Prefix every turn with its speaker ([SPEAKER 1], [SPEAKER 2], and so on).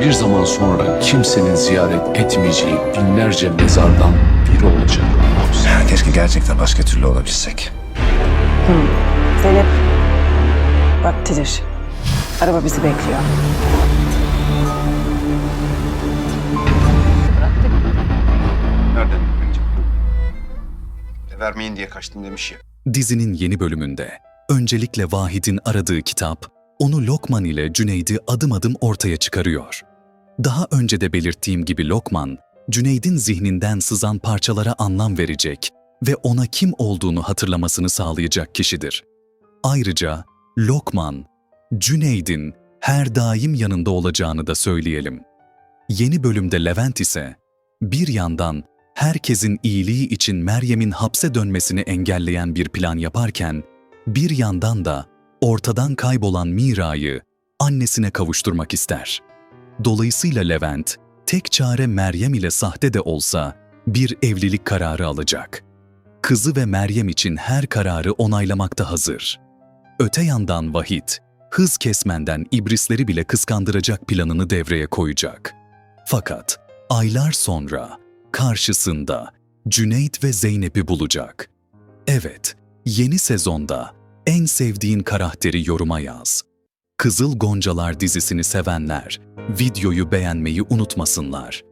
[SPEAKER 1] Bir zaman sonra kimsenin ziyaret etmeyeceği binlerce mezardan biri olacak.
[SPEAKER 2] Keşke gerçekten başka türlü olabilsek.
[SPEAKER 3] Zeynep, vaktidir. Araba bizi bekliyor.
[SPEAKER 4] Nereden öğrenecek? Vermeyin diye kaçtım demiş ya.
[SPEAKER 5] Dizinin yeni bölümünde öncelikle Vahid'in aradığı kitap onu Lokman ile Cüneyd'i adım adım ortaya çıkarıyor. Daha önce de belirttiğim gibi Lokman, Cüneyd'in zihninden sızan parçalara anlam verecek ve ona kim olduğunu hatırlamasını sağlayacak kişidir. Ayrıca Lokman, Cüneyd'in her daim yanında olacağını da söyleyelim. Yeni bölümde Levent ise bir yandan herkesin iyiliği için Meryem'in hapse dönmesini engelleyen bir plan yaparken, bir yandan da ortadan kaybolan Mira'yı annesine kavuşturmak ister. Dolayısıyla Levent, tek çare Meryem ile sahte de olsa bir evlilik kararı alacak. Kızı ve Meryem için her kararı onaylamakta hazır. Öte yandan Vahit, hız kesmenden ibrisleri bile kıskandıracak planını devreye koyacak. Fakat aylar sonra karşısında Cüneyt ve Zeynep'i bulacak. Evet, yeni sezonda en sevdiğin karakteri yoruma yaz. Kızıl Goncalar dizisini sevenler videoyu beğenmeyi unutmasınlar.